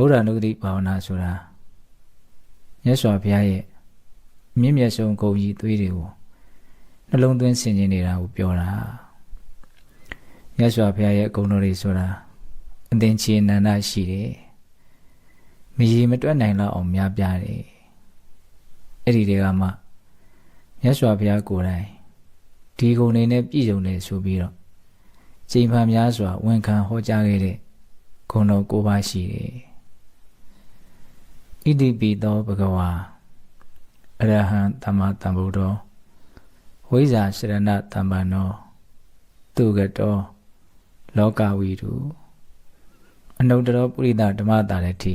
ဗုဒ္ဓနုဒတိဘာဝနာဆိုတာမြတ်စွာဘုရားရဲ့မြင့်မြတ်ဆုံးဂုဏ်ကြီးသွေးတွေကိုနှလုံးသွင်းဆင်ခြင်နေတာကိုပြောတာမြတ်စွာဘုရားရဲ့ဂုဏ်တော်တွေဆိုတာအသင်္ချေနန္ဒရှိတယ်မရည်မတွက်နိုင်တော့အောင်များပြားတယ်အဲ့ဒီတွေကမှမြတ်စွာဘုရားကိုယ်တိုင်ဒီဂုဏ်တွေနဲ့ပြည့်စုံတယ်ဆိုပြီးတော့ချိန်ဖန်များစွာဝန်ခံဟောကြားခဲ့တဲ့ဂုဏ်တော်၉ပါးရှိတယ် ဣတိပိသောဘဂဝါအရဟံသမ္မာသမ္ဗုဒ္ဓောဝိဇာရှရဏတမ္ပန္နောသူကတောလောကဝီတုအနုတ္တရောပုရိသဓမ္မတာရတိ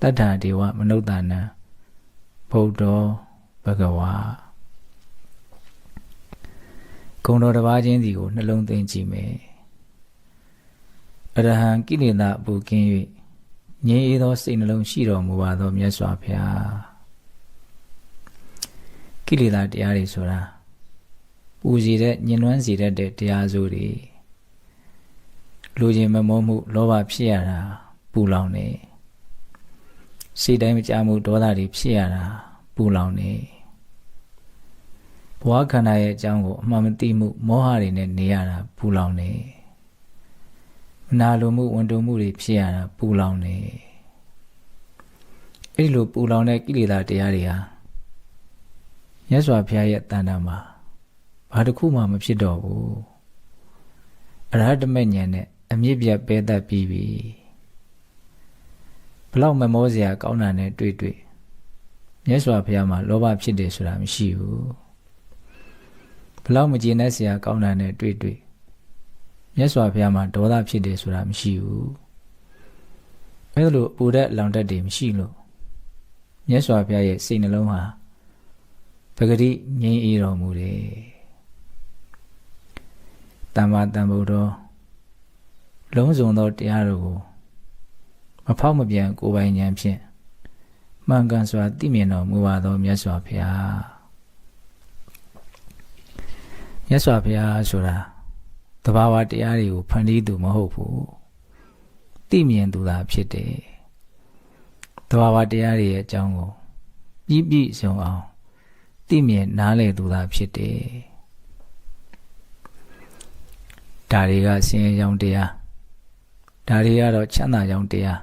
တတ္ထာဒေဝမနုဿာနံဗုဒ္ဓောဘဂဝါဂုံတော်တစ်ပါးချင်းစီကိုနှလုံးသွင်းကြည့်မယ်အရဟံကိလေသာအပူကင်း၍ ငြိမ်းအေးသောစိတ်နှလုံးရှိတော်မူပါသောမြတ်စွာဘုရားကိလေသာတရားတွေဆိုတာပူစီတဲ့ညှဉ်းနှွမ်းစီတတ်တဲ့တရားစိုးတွေလူချင်းမမောမှု လောဘဖြစ်ရတာပူလောင်နေစိတ်တိုင်းမကြမှုဒေါသတွေဖြစ်ရတာပူလောင်နေဘဝခန္ဓာရဲ့အကြောင်းကိုအမှန်မသိမှုမောဟတွေနဲ့နေရတာပူလောင်နေ မနာလိုမှုဝန်တုံမှုတွေဖြစ်ရတာပူလောင်နေအဲ့ဒီလိုပူလောင်တဲ့ကိလေသာတရားတွေဟာမြတ်စွာဘုရားရဲ့တန်တာမှာဘာတစ်ခုမှမဖြစ်တော့ဘူးအရဟတမေဉာဏ်နဲ့အမြင့်ပြတ်ပဲတတ်ပြီးပြီဘလောက်မမောစရာကောင်းတာနဲ့တွေ့တွေ့မြတ်စွာဘုရားမှာလောဘဖြစ်တယ်ဆိုတာမရှိဘူးဘလောက်မကျေနပ်စရာကောင်းတာနဲ့တွေ့တွေ့ မြတ်စွာဘုရားမှာဒေါသဖြစ်တယ်ဆိုတာမရှိဘူးအဲလိုပူတဲ့လောင်တတ်တွေမရှိလို့မြတ်စွာဘုရားရဲ့စိတ်နှလုံးဟာပဂတိငြိမ်းအေးတော်မူတယ်တမ္မာတံဗုဒ္ဓလုံးစုံသောတရားတို့ကိုမဖောက်မပြန်ကိုယ်ပိုင်ဉာဏ်ဖြင့်မှန်ကန်စွာသိမြင်တော်မူပါသောမြတ်စွာဘုရားမြတ်စွာဘုရားဆိုတာ တဘာဝတရားတွေကိုဖန်တီးသူမဟုတ်ဘူးသိမြင်သူသာဖြစ်တယ်တဘာဝတရားတွေရဲ့အကြောင်းကိုပြည့်ပြည့်စုံအောင်သိမြင်နားလည်သူသာဖြစ်တယ်ဒါတွေကဆင်းရဲကြောင်းတရားဒါတွေကတော့ချမ်းသာကြောင်းတရား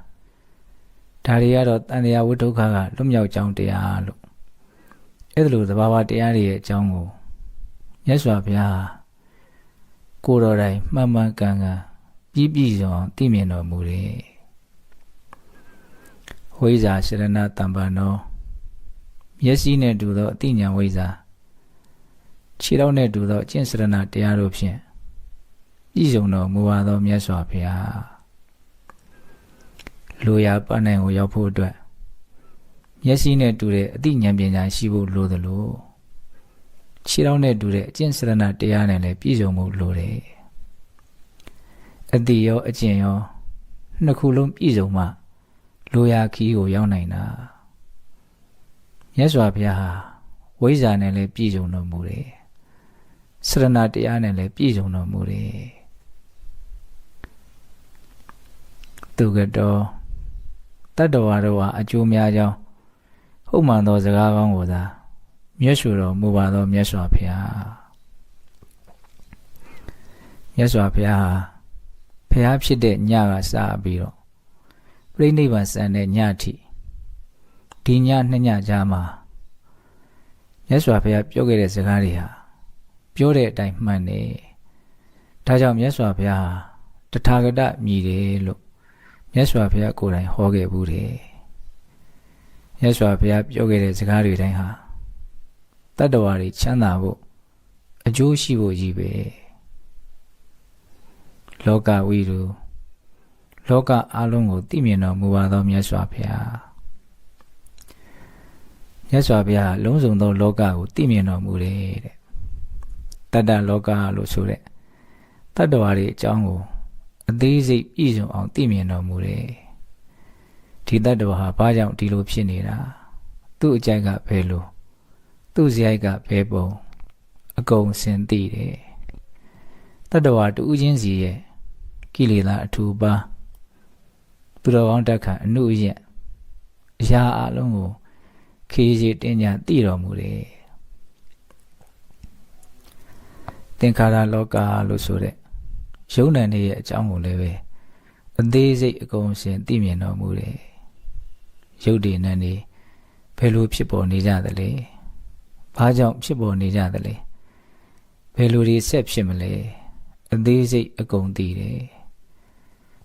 ဒါတွေကတော့တန်တရားဝိဒုက္ခကလွတ်မြောက်ကြောင်းတရားလို့အဲ့ဒါလိုသဘာဝတရားတွေရဲ့အကြောင်းကိုမြတ်စွာဘုရား ကိုယ်တော်တိုင်မှန်မှန်ကန်ကန်ပြည့်ပြည့်စုံအောင်သိမြင်တော်မူတယ်ဝိဇာရှရဏတမ္ပန္နောမျက်စိနဲ့တူသောအသိဉာဏ်ဝိဇ္ဇာခြေထောက်နဲ့တူသောအကျင့်စရဏတရားတို့ဖြင့်ပြည့်စုံတော်မူပါသောမြတ်စွာဘုရားလူရပန်းနိုင်ကိုရောက်ဖို့အတွက်မျက်စိနဲ့တူတဲ့အသိဉာဏ်ပညာရှိဖို့လိုသလို ခြေထောက်နဲ့တူတဲ့အကျင့်စရဏတရားနဲ့လည်းပြည့်စုံဖို့လိုတယ်အတိရောအကျင့်ရောနှစ်ခုလုံးပြည့်စုံမှလူရခီးကိုရောက်နိုင်တာမြတ်စွာဘုရားဟာဝိဇ္ဇာနဲ့လည်းပြည့်စုံတော်မူတယ်စရဏတရားနဲ့လည်းပြည့်စုံတော်မူတယ်သူကတော်တတ္တဝါတို့ဟာအကျိုးများကြောင်းဟုတ်မှန်သောစကားကောင်းကိုသာ မြတ်စွာတော်မူပါသောမြတ်စွာဘုရားမြတ်စွာဘုရားဟာဘုရားဖြစ်တဲ့ညကစပြီးတော့ပြိဋိဘံစံတဲ့ညအထိဒီညနှစ်ညကြားမှာမြတ်စွာဘုရားပြောခဲ့တဲ့စကားတွေဟာပြောတဲ့အတိုင်းမှန်တယ်ဒါကြောင့်မြတ်စွာဘုရားတထာဂတမြည်တယ်လို့မြတ်စွာဘုရားကိုယ်တိုင်ဟောခဲ့ဘူးတယ်မြတ်စွာဘုရားပြောခဲ့တဲ့စကားတွေတိုင်းဟာ တတ္တဝါတွေချမ်းသာဖို့အကျိုးရှိဖို့ကြီးပဲလောကဝိရုလောကအလုံးကိုသိမြင်တော်မူပါသောမြတ်စွာဘုရားမြတ်စွာဘုရားလုံးစုံသောလောကကိုသိမြင်တော်မူတယ်တဲ့တတ္တလောကလို့ဆိုတဲ့တတ္တဝါတွေအကြောင်းကိုအသေးစိတ်ပြည့်စုံအောင်သိမြင်တော်မူတယ်ဒီတတ္တဝါဟာဘာကြောင့်ဒီလိုဖြစ်နေတာသူ့အကြိုက်ကဘယ်လို သူ့စရိုက်ကဘယ်ပုံအကုန်စင်သိတယ်တတ္တဝါတူးချင်းစီရဲ့ကိလေသာအထူပါသူတော်ကောင်းတက်ခံအနုယက်အရာအလုံးကိုခေစီတင်ညာတည်တော်မူတယ်သင်္ခါရလောကလို့ဆိုတဲ့ယုံနံနေရဲ့အကြောင်းကိုလည်းပဲအသေးစိတ်အကုန်ရှင်သိမြင်တော်မူတယ်ရုပ်တည်နံနေဘယ်လိုဖြစ်ပေါ်နေကြသလဲ ဘာကြောင့်ဖြစ်ပေါ်နေကြသလဲဘယ်လိုတွေဆက်ဖြစ်မလဲအသေးစိတ်အကုန်သိတယ်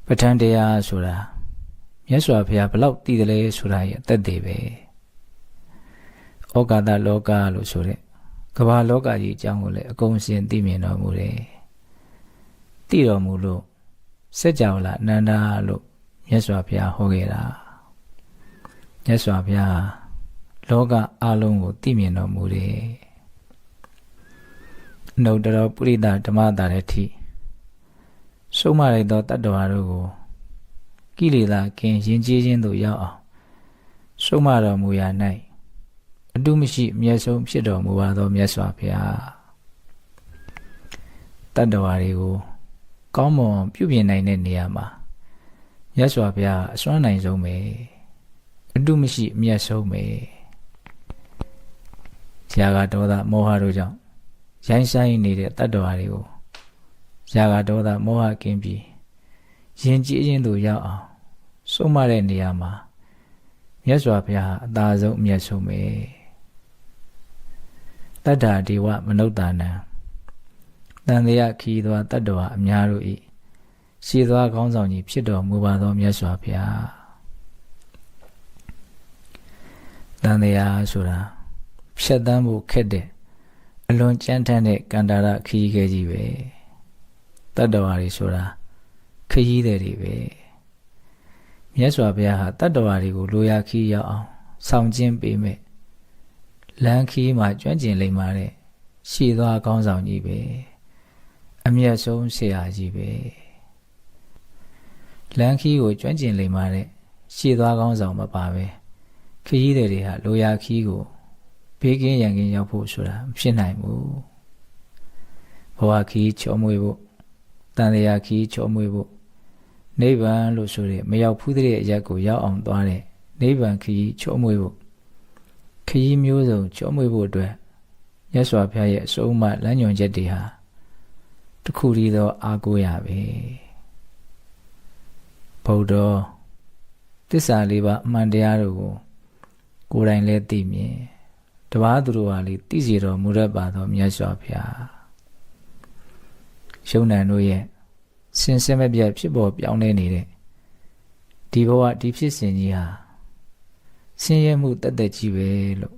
ပဋ္ဌာန်းတရားဆိုတာမြတ်စွာဘုရားဘလောက်တည်တယ်လဲဆိုတာရဲ့အသက်တွေပဲဩကာသလောကလို့ဆိုတဲ့ကမ္ဘာလောကကြီးအကြောင်းကိုလည်းအကုန်ရှင်းသိမြင်တော်မူတယ်တည်တော်မူလို့စัจ java လာအနန္တလို့မြတ်စွာဘုရားဟောခဲ့တာမြတ်စွာဘုရား လောကအလုံးကိုသိမြင်တော်မူတယ်နှုတ်တော်ပုရိသဓမ္မတာရဲ့ထိဆုံးမလိုက်သောတတ္တဝါတို့ကိုကိလေသာကင်းရင်ကျေးခြင်းသို့ရောက်အောင်ဆုံးမတော်မူရာ၌အတုမရှိအမျက်ဆုံးဖြစ်တော်မူပါသောမြတ်စွာဘုရားတတ္တဝါတွေကိုကောင်းမွန်ပြုပြင်နိုင်တဲ့နေရာမှာမြတ်စွာဘုရားအစွမ်းနိုင်ဆုံးပဲအတုမရှိအမျက်ဆုံးပဲ ဇာကဒေါသမောဟတို့ကြောင့်ရိုင်းဆိုင်နေတဲ့တတ္တဝါတွေကိုဇာကဒေါသမောဟကင်းပြီးယဉ်ကျေးခြင်းတို့ရောက်အောင်ဆုံးမတဲ့နေရာမှာမြတ်စွာဘုရားအသာဆုံးအမျက်ဆုံးပဲတတ္တာဒီဝမနုဿာနံတန်တရာခီးသောတတ္တဝါအများတို့ဤရှည်သောခေါင်းဆောင်ကြီးဖြစ်တော်မူပါသောမြတ်စွာဘုရားတန်တရာဆိုတာ ဖြတ်တန်းဖို့ခက်တဲ့အလွန်ကြမ်းတမ်းတဲ့ကန္တာရခီးခဲကြီးပဲတတ္တဝါတွေဆိုတာခရီးသည်တွေပဲမြတ်စွာဘုရားဟာတတ္တဝါတွေကိုလိုရာခီးရောက်အောင်ဆောင်ကျင်းပေးမယ်လမ်းခီးမှာကျွမ်းကျင်လိမ့်ပါတဲ့ရှည်သွားကောင်းဆောင်ကြီးပဲအမျက်ဆုံးဆရာကြီးပဲလမ်းခီးကိုကျွမ်းကျင်လိမ့်ပါတဲ့ရှည်သွားကောင်းဆောင်မပါပဲခရီးသည်တွေဟာလိုရာခီးကို ဘေးကင်းရန်ကင်းရောက်ဖို့ဆိုတာမဖြစ်နိုင်ဘူးဘဝခီးချောမွေဖို့တန်တရားခီးချောမွေဖို့နိဗ္ဗာန်လို့ဆိုတဲ့မရောက်ဖူးတဲ့အရက်ကိုရောက်အောင်သွားတဲ့နိဗ္ဗာန်ခရီးချောမွေဖို့ခရီးမျိုးစုံချောမွေဖို့အတွက်မြတ်စွာဘုရားရဲ့အဆုံးအမလမ်းညွှန်ချက်တွေဟာတခုတည်းသောအာကိုရပဲဗုဒ္ဓသစ္စာလေးပါအမှန်တရားတို့ကိုကိုယ်တိုင်လည်းသိမြင် တပားသူတို့ဟာလေသိစီတော်မူရပါသောမြတ်စွာဘုရားယုံနံတို့ရဲ့စင်စင်မပြတ်ဖြစ်ပေါ်ပြောင်းလဲနေတဲ့ဒီဘဝဒီဖြစ်စဉ်ကြီးဟာဆင်းရဲမှုတက်တက်ကြီးပဲလို့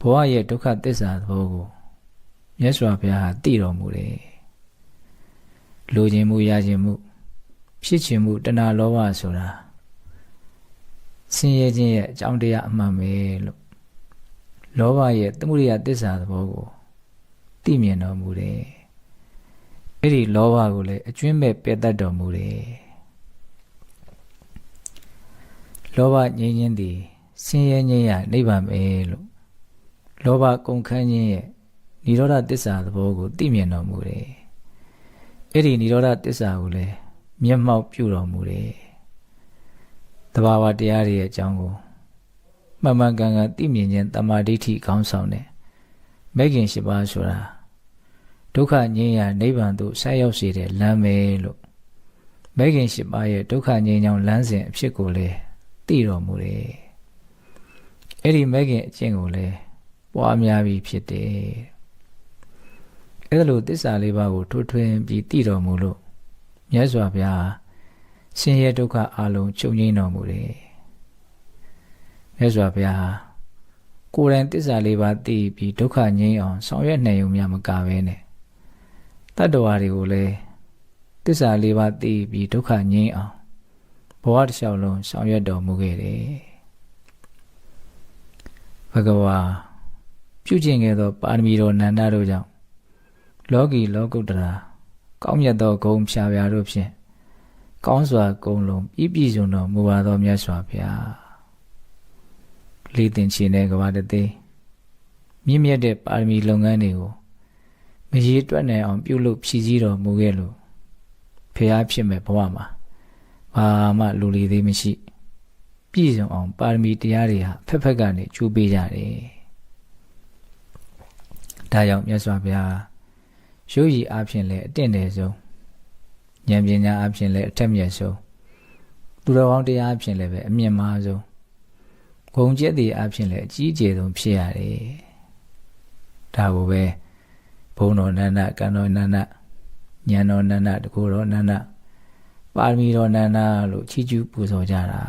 ဘဝရဲ့ဒုက္ခသစ္စာသဘောကိုမြတ်စွာဘုရားဟာသိတော်မူတယ်လိုချင်မှုရချင်မှုဖြစ်ချင်မှုတဏှာလောဘဆိုတာဆင်းရဲခြင်းရဲ့အကြောင်းတရားအမှန်ပဲလို့ လောဘရဲ့သမှုရိယသစ္စာသဘောကိုသိမြင်တော်မူတယ်အဲ့ဒီလောဘကိုလည်းအကျွင်းမဲ့ပယ်တတ်တော်မူတယ်လောဘငြိမ်းခြင်းသည်ဆင်းရဲငြိမ်းရာနိဗ္ဗာန်ပဲလို့လောဘကုန်ခန်းခြင်းရဲ့និရောဓသစ္စာသဘောကိုသိမြင်တော်မူတယ်အဲ့ဒီនិရောဓသစ္စာကိုလည်းမျက်မှောက်ပြုတော်မူတယ်တဘာဝတရားတွေရဲ့အကြောင်းကို မှန်မှန်ကန်ကန်သိမြင်ခြင်းတမာဒိဋ္ဌိခေါင်းဆောင်တယ်မဲခင်ရှိပါဆိုတာဒုက္ခငြိမ်းရာနိဗ္ဗာန်သို့ဆက်ရောက်စေတဲ့လမ်းပဲလို့မဲခင်ရှိပါရဲ့ဒုက္ခငြိမ်းချောင်းလမ်းစဉ်အဖြစ်ကိုလည်းသိတော်မူတယ်အဲ့ဒီမဲခင်အကျင့်ကိုလည်းပွားများပြီးဖြစ်တယ်အဲ့ဒါလိုသစ္စာလေးပါးကိုထွထွင်းပြီးသိတော်မူလို့မြတ်စွာဘုရားဆင်းရဲဒုက္ခအလုံးချုပ်ငြိမ်းတော်မူတယ် မြတ်စွာဘုရားကိုယ်တိုင်သစ္စာလေးပါးသိပြီးဒုက္ခငြိမ်းအောင်ဆောင်ရွက်နိုင်ုံများမကဘဲနဲ့တတ္တဝါတွေကိုလည်းသစ္စာလေးပါးသိပြီးဒုက္ခငြိမ်းအောင်ဘဝတစ်လျှောက်လုံးဆောင်ရွက်တော်မူခဲ့တယ်ဘဂဝါပြုကျင့်ခဲ့သောပါရမီတော်နန္ဒတို့ကြောင့်လောကီလောကုတ္တရာကောင်းမြတ်သောဂုံဖြာပြာတို့ဖြင့်ကောင်းစွာဂုံလုံးပြည့်ပြည့်စုံတော်မူပါသောမြတ်စွာဘုရား လေးတင်ချင်တဲ့ကဘာတသေးမြင့်မြတ်တဲ့ပါရမီလုပ်ငန်းတွေကိုမရေတွက်နိုင်အောင်ပြုလုပ်ဖြည့်ဆည်းတော်မူခဲ့လို့ဖះဖြစ်မဲ့ဘဝမှာမဘာမှလူလီသေးမရှိ ပြည့်စုံအောင်ပါရမီတရားတွေဟာဖက်ဖက်ကနေကျိုးပေးကြတယ်ဒါကြောင့်မြတ်စွာဘုရားရုပ်ရည်အဖြစ်လည်းအတင့်တယ်ဆုံးဉာဏ်ပညာအဖြစ်လည်းအထက်မြတ်ဆုံးသူတော်ကောင်းတရားအဖြစ်လည်းပဲအမြင့်မားဆုံး ဂုံကျက်တွေအဖြစ်လည်းအကြီးအကျယ်ဆုံးဖြစ်ရတယ်ဒါကိုပဲဘုံတော်နန္ဒကံတော်နန္ဒဉာဏ်တော်နန္ဒတကူတော်နန္ဒပါရမီတော်နန္ဒလို့ချီးကျူးပူဇော်ကြတာ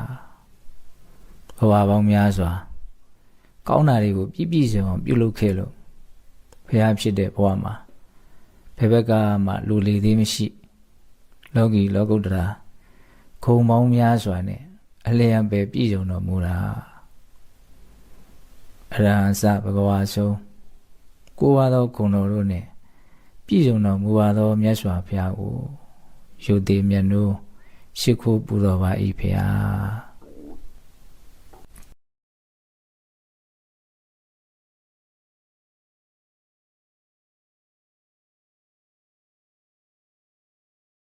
ဘဝပေါင်းများစွာကောင်းတာတွေကိုပြည့်ပြည့်စုံအောင်ပြုလုပ်ခဲ့လို့ဖះဖြစ်တဲ့ဘဝမှာဘယ်ဘက်ကမှလူလေသေးမရှိလောကီလောကုတ္တရာခုံပေါင်းများစွာနဲ့အလျံပဲပြည့်စုံတော်မူတာ အရဟံစဘဂဝါဆုံးကိုးဝါသောဂုဏ်တော်တို့နဲ့ပြည့်စုံတော်မူပါသောမြတ်စွာဘုရားကိုယုတ်တိမြတ်နိုးရှိခိုးပူတော်ပါ၏ဖះ